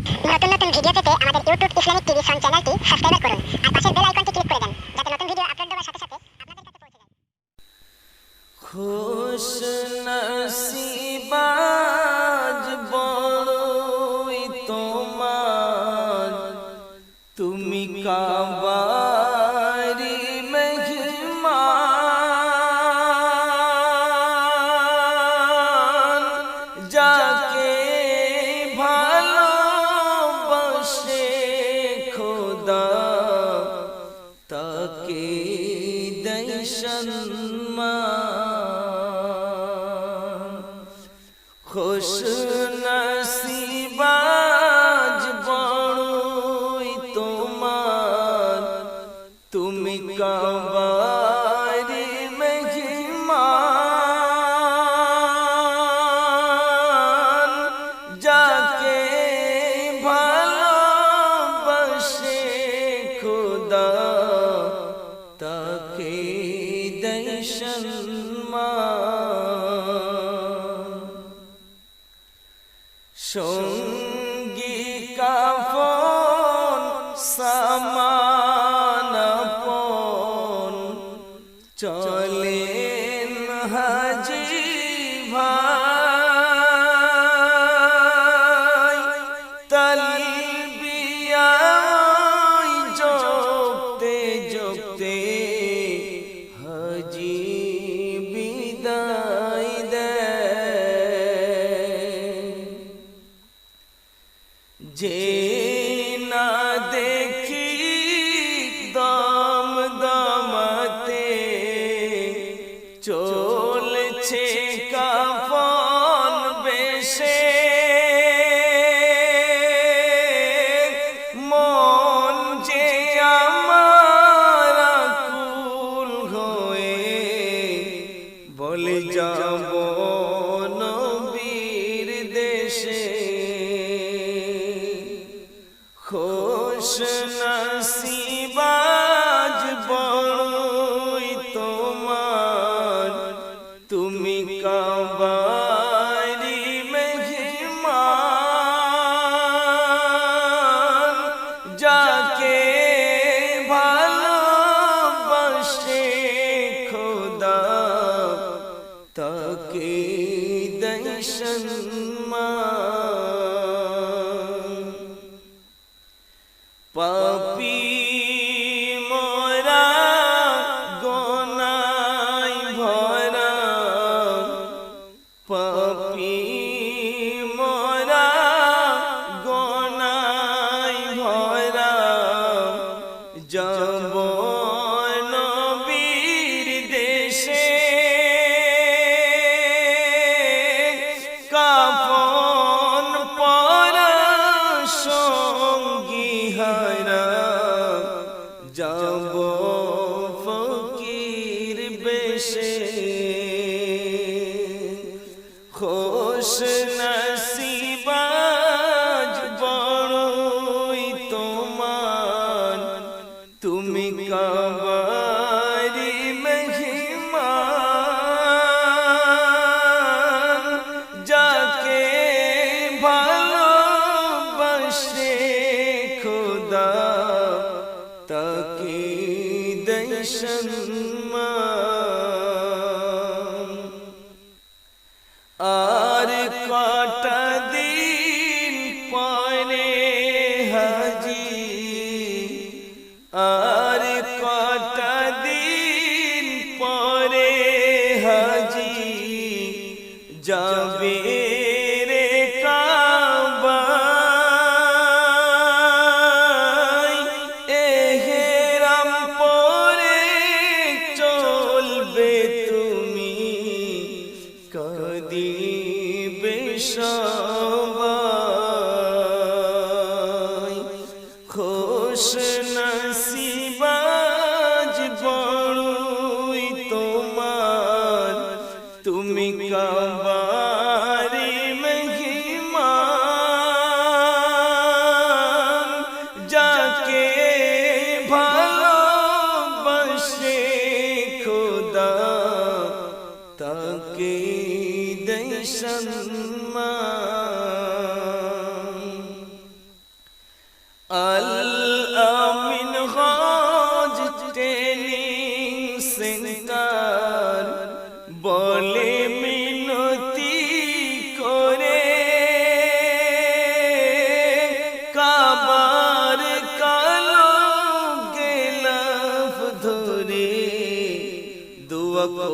নতুন নতুন ভিডিও পেতে আমাদের ইউটিউব ইসলামিক টিভি সন চ্যানেলটি সাবস্ক্রাইব করুন আর পাশের বেল আইকনটি ক্লিক করে দেন, যাতে নতুন ভিডিও আপলোড দেওয়ার সাথে সাথে আপনাদের কাছে পৌঁছে যায়। সম্মান জপতে হাজি বিদায় দেয় যে না দেখি দম দমতে চলছে কাফন খুশ নসিবাজ বড়ই তোমার। তুমি কাবারি মেহমান যাকে সম্মান আর কটা দিন পরে হাজি আর কটা দিন পরে হাজি যাবে কদিবে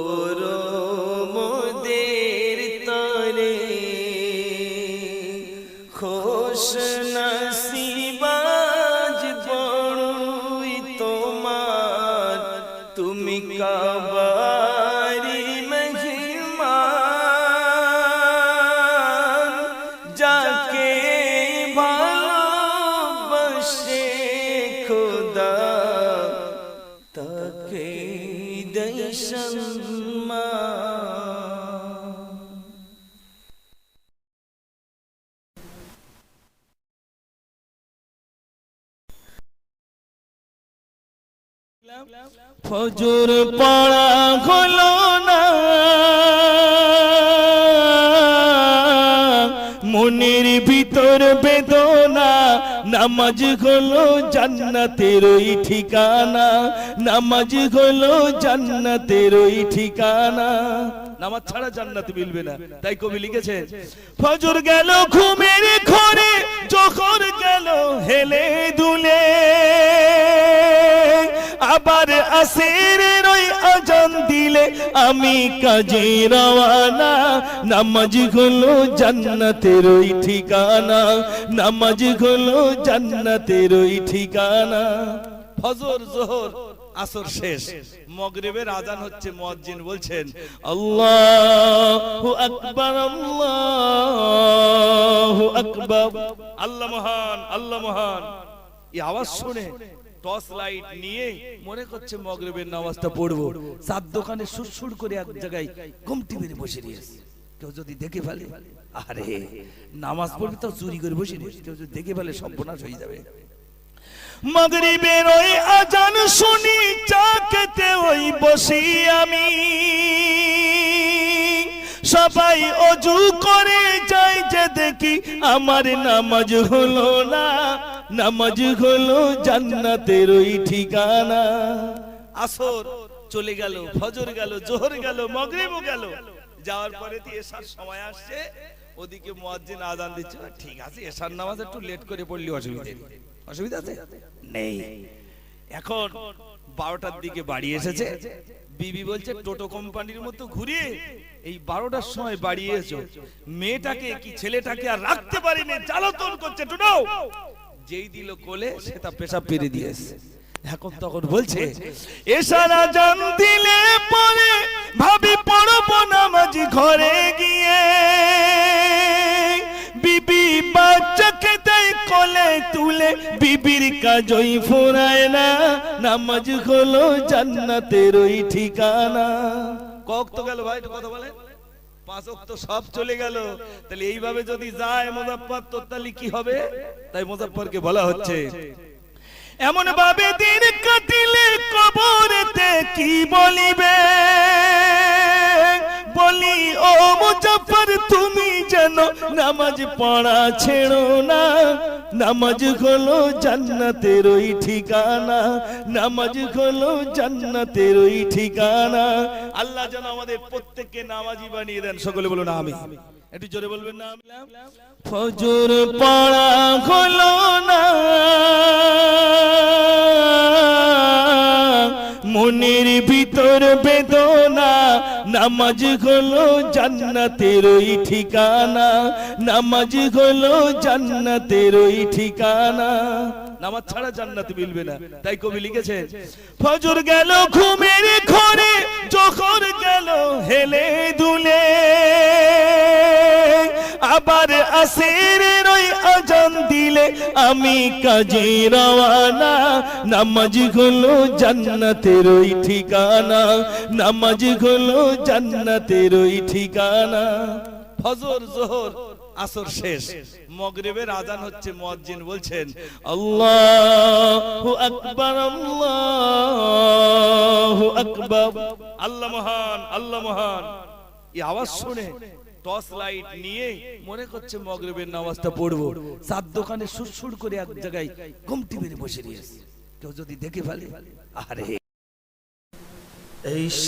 করো মোদের তরে খোশ ফজর পড়া হলো না। মনের ভিতর বেদনা, নামাজ হলো জান্নাতের ওই ঠিকানা। নামাজ হলো জান্নাতের ওই ঠিকানা। নামাজ ছাড়া জান্নাত মিলবে না। তাই কবি লিখেছে, ফজর গেল ঘুমের ঘরে, যখন গেল হেলে দুলে। আবার আসের ওই আজান দিলে, আমি কাজে রওয়ানা। নামাজ হলো জান্নাতের ওই ঠিকানা। নামাজ হলো জান্নাতের ওই ঠিকানা। ফজর, জোহর, আসর শেষ। মগরিবের আজান হচ্ছে মুয়াজ্জিন বলছেন আল্লাহু আকবার আল্লাহু আকবার। আল্লাহ মহান আল্লাহ মহান। এই আওয়াজ শুনে টর্চ লাইট নিয়ে মনে করছে মগরিবের নামাজটা পড়ব। সাত দোকানে সুরসুর করে এক জায়গায় ঘুমটি মেরে বসে নিয়েছে কেউ যদি দেখে ফেলে আরে নামাজ পড়বে তো চুরি করে বসে নিয়েছে কেউ যদি দেখে ফেলে সর্বনাশ হয়ে যাবে। মগরিবের ওই আজান শুনি চাকতে ওই বসি আমি। সবাই অজু করে যাই যে দেখি আমার নামাজ হলো না। নামাজ হলো জান্নাতের ওই ঠিকানা। আসর চলে গেল, ফজর গেল, জোহর গেল, মগরিবও গেল। যাওয়ার পরে এসার সময় আসছে। ওদিকে মুয়াজ্জিন আজান দিচ্ছে। ঠিক আছে, এসার নামাজ একটু লেট করে পড়লি, অসুবিধা অসুবিধা আছে? নেই। এখন বারোটার দিকে বাড়ি এসেছে। বিবি বলছে, টোটো কোম্পানির মতো ঘুরে এই বারোটার সময় বাড়ি এসো। মেয়েটাকে কি ছেলেটাকে আর রাখতে পারিনি? জ্বালাতন করছে টোটো যেই দিল কোলে সেটা পেশাব পেরে দিয়েছে এখন তখন বলছে এসারা জান দিলে পরে ভাবি পড়ব নামাজ ঘরে গিয়ে। বিবি বাচ্চাকে দেয় কোলে তুলে বিবির কাজই ফুরায় না। নামাজ হলো জান্নাতের ওই ঠিকানা। কক তো গেল ভাই একটু কথা বলে তো সব চলে গেল। তাহলে এইভাবে যদি যায় মোজাফফর তো তাহলে কি হবে? তাই মোজাফফরকে বলা হচ্ছে। এমন ভাবে দিন কাটিলে কবরেতে কি বলিবে? তুমি যেন নামাজ পড়া ছেড়ো না। নামাজ হলো জান্নাতের ওই ঠিকানা। নামাজ হলো জান্নাতের ওই ঠিকানা। আল্লাহ যেন আমাদের প্রত্যেককে নামাজি বানিয়ে দেন। সকলে বলুন আমি একটু জোরে বলবেন, না ফজর পড়া হলো না। মনের ভিতর বেদনা, নামাজ হলো জান্নাতের ওই ঠিকানা, নামাজ হলো জান্নাতের ওই ঠিকানা। নামাজ ছাড়া জান্নাত মিলবে না, তাই কবি লিখেছে ফজর গেল ঘুমের ঘরে যখন গেল হেলে দুলে। আবার আসের ওই আজান দিলে আমি কাজে রওয়ানা। নামাজ হলো জান্নাতের ওই ঠিকানা। নামাজ হলো জান্নাতের ওই ঠিকানা। ফজর, জোহর, আসর শেষ। মগরিবের আজান হচ্ছে মুয়াজ্জিন বলছেন, আল্লাহু আকবার আল্লাহু আকবার। আল্লাহ মহান আল্লাহ মহান। এই আওয়াজ শুনে টর্চ লাইট নিয়ে মনে করছে মগরিবের নামাজটা পড়ব। সাত দোকানে সুরসুর করে এক জায়গায় ঘুমটি মেরে বসে নিয়েছে কেউ যদি দেখে ফেলে, আরে। এই